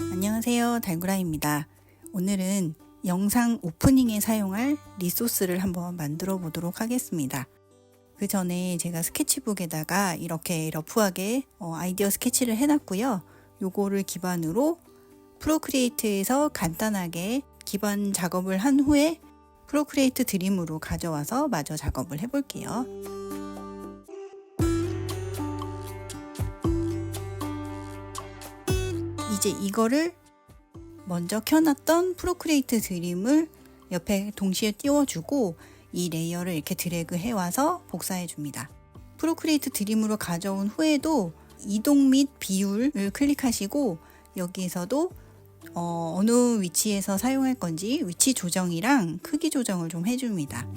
안녕하세요. 달구라입니다. 오늘은 영상 오프닝에 사용할 리소스를 한번 만들어 보도록 하겠습니다. 그 전에 제가 스케치북에다가 이렇게 러프하게 어, 아이디어 스케치를 해놨고요. 요거를 기반으로 프로크리에이트에서 간단하게 기반 작업을 한 후에 프로크리에이트 드림으로 가져와서 마저 작업을 해볼게요. 이제 이거를 먼저 켜놨던 프로크리에이트 드림을 옆에 동시에 띄워주고 이 레이어를 이렇게 드래그 해와서 복사해 줍니다. 프로크리에이트 드림으로 가져온 후에도 이동 및 비율을 클릭하시고 여기에서도 어, 어느 위치에서 사용할 건지 위치 조정이랑 크기 조정을 좀 해줍니다.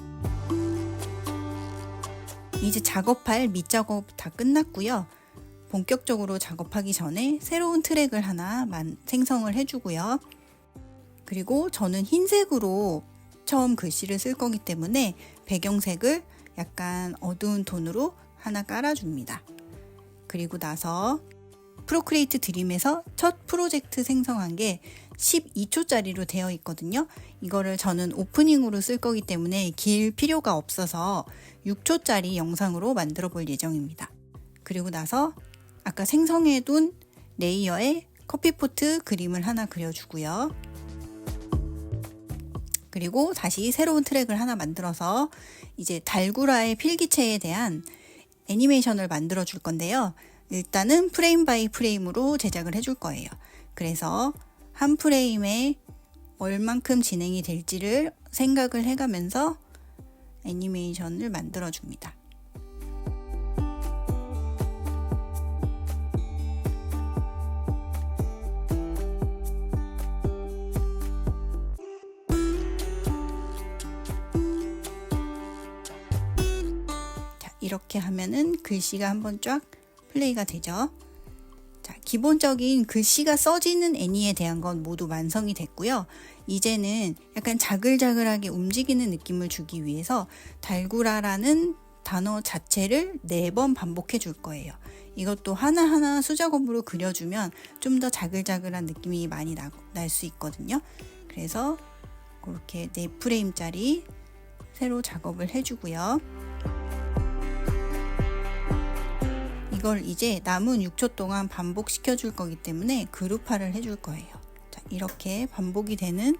이제 작업할 밑작업 다 끝났고요. 본격적으로 작업하기 전에 새로운 트랙을 하나 만, 생성을 해주고요. 그리고 저는 흰색으로 처음 글씨를 쓸 거기 때문에 배경색을 약간 어두운 톤으로 하나 깔아줍니다. 그리고 나서 프로크리에이트 드림에서 첫 프로젝트 생성한 게 12초짜리로 되어 있거든요. 이거를 저는 오프닝으로 쓸 거기 때문에 길 필요가 없어서 6초짜리 영상으로 만들어 볼 예정입니다. 그리고 나서 아까 생성해둔 레이어에 커피포트 그림을 하나 그려주고요. 그리고 다시 새로운 트랙을 하나 만들어서 이제 달구라의 필기체에 대한 애니메이션을 만들어 줄 건데요. 일단은 프레임 바이 프레임으로 제작을 해줄 거예요. 그래서 한 프레임에 얼만큼 진행이 될지를 생각을 해가면서 애니메이션을 만들어 줍니다. 이렇게 하면은 글씨가 한번 쫙 플레이가 되죠. 자, 기본적인 글씨가 써지는 애니에 대한 건 모두 완성이 됐고요. 이제는 약간 자글자글하게 움직이는 느낌을 주기 위해서 달구라라는 단어 자체를 네 번 반복해 줄 거예요. 이것도 하나하나 수작업으로 그려주면 좀 더 자글자글한 느낌이 많이 날 수 있거든요. 그래서 그렇게 네 프레임짜리 새로 작업을 해주고요. 이걸 이제 남은 6초 동안 반복시켜 줄 거기 때문에 그룹화를 해줄 거예요. 자, 이렇게 반복이 되는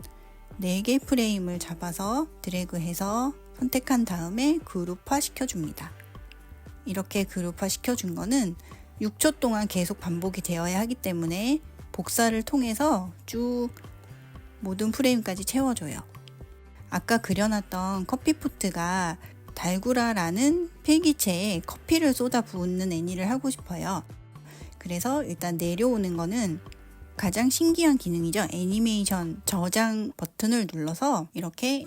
4개 프레임을 잡아서 드래그해서 선택한 다음에 그룹화 시켜줍니다. 이렇게 그룹화 시켜준 거는 6초 동안 계속 반복이 되어야 하기 때문에 복사를 통해서 쭉 모든 프레임까지 채워줘요. 아까 그려놨던 커피포트가 달구라라는 필기체에 커피를 쏟아 부은 애니를 하고 싶어요. 그래서 일단 내려오는 거는 가장 신기한 기능이죠. 애니메이션 저장 버튼을 눌러서 이렇게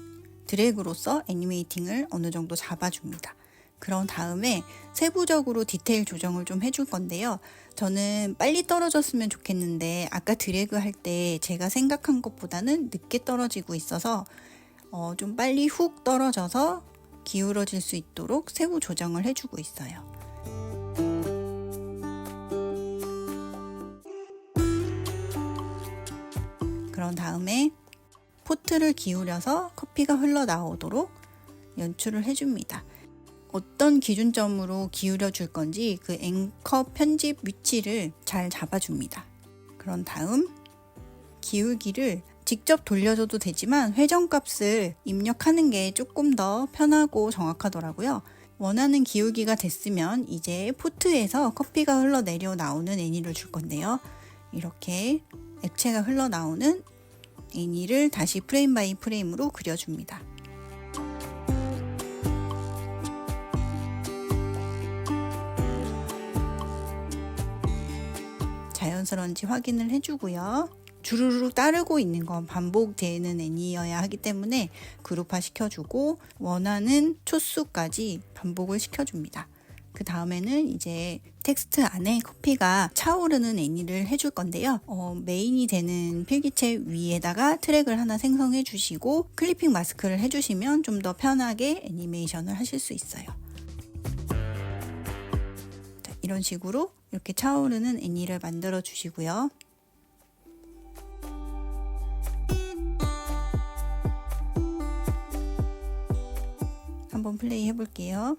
드래그로서 애니메이팅을 어느 정도 잡아줍니다. 그런 다음에 세부적으로 디테일 조정을 좀 해줄 건데요. 저는 빨리 떨어졌으면 좋겠는데 아까 드래그 할 때 제가 생각한 것보다는 늦게 떨어지고 있어서 어, 좀 빨리 훅 떨어져서 기울어질 수 있도록 세부 조정을 해주고 있어요. 그런 다음에 포트를 기울여서 커피가 흘러나오도록 연출을 해줍니다. 어떤 기준점으로 기울여 줄 건지 그 앵커 편집 위치를 잘 잡아줍니다. 그런 다음 기울기를 직접 돌려줘도 되지만 회전값을 입력하는 게 조금 더 편하고 정확하더라고요. 원하는 기울기가 됐으면 이제 포트에서 커피가 흘러내려 나오는 애니를 줄 건데요. 이렇게 액체가 흘러나오는 애니를 다시 프레임 바이 프레임으로 그려줍니다. 자연스러운지 확인을 해주고요. 주르륵 따르고 있는 건 반복되는 애니여야 하기 때문에 그룹화 시켜주고 원하는 초수까지 반복을 시켜줍니다. 그 다음에는 이제 텍스트 안에 커피가 차오르는 애니를 해줄 건데요. 어, 메인이 되는 필기체 위에다가 트랙을 하나 생성해 주시고 클리핑 마스크를 해주시면 좀 더 편하게 애니메이션을 하실 수 있어요. 자, 이런 식으로 이렇게 차오르는 애니를 만들어 주시고요. 한번 플레이 해볼게요.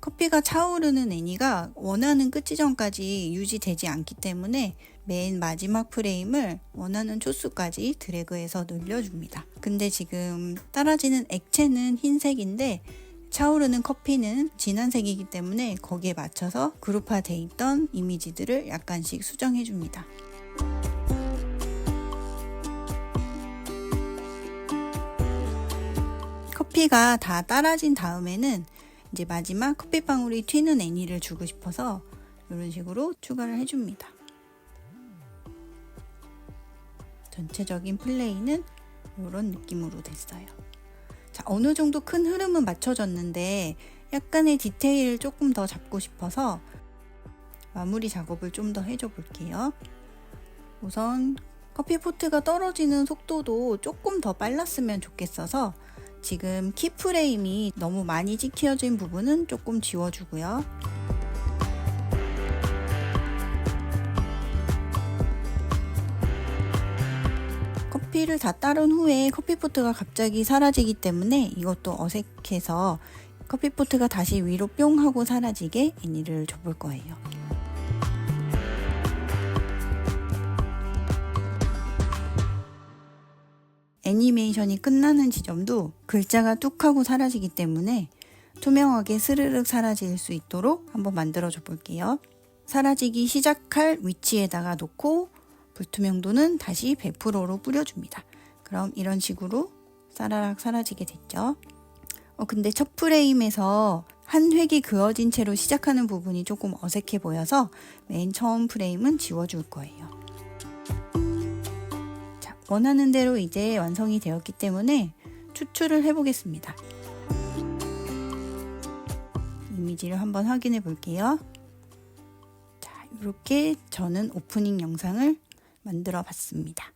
커피가 차오르는 애니가 원하는 끝 지점까지 유지되지 않기 때문에 맨 마지막 프레임을 원하는 초수까지 드래그해서 늘려줍니다. 근데 지금 따라지는 액체는 흰색인데 차오르는 커피는 진한 색이기 때문에 거기에 맞춰서 그룹화돼 있던 이미지들을 약간씩 수정해 줍니다. 커피가 다 따라진 다음에는 이제 마지막 커피방울이 튀는 애니를 주고 싶어서 이런 식으로 추가를 해줍니다. 전체적인 플레이는 이런 느낌으로 됐어요. 자, 어느 정도 큰 흐름은 맞춰졌는데 약간의 디테일을 조금 더 잡고 싶어서 마무리 작업을 좀 더 해줘 볼게요. 우선 커피 포트가 떨어지는 속도도 조금 더 빨랐으면 좋겠어서 지금 키프레임이 너무 많이 찍혀진 부분은 조금 지워주고요. 커피를 다 따른 후에 커피포트가 갑자기 사라지기 때문에 이것도 어색해서 커피포트가 다시 위로 뿅 하고 사라지게 애니를 줘볼 거예요. 애니메이션이 끝나는 지점도 글자가 뚝 하고 사라지기 때문에 투명하게 스르륵 사라질 수 있도록 한번 만들어 줘 볼게요. 사라지기 시작할 위치에다가 놓고 불투명도는 다시 100%로 뿌려줍니다. 그럼 이런 식으로 사라락 사라지게 됐죠. 어, 근데 첫 프레임에서 한 획이 그어진 채로 시작하는 부분이 조금 어색해 보여서 맨 처음 프레임은 지워줄 거예요. 자, 원하는 대로 이제 완성이 되었기 때문에 추출을 해보겠습니다. 이미지를 한번 확인해 볼게요. 자, 이렇게 저는 오프닝 영상을 만들어 봤습니다.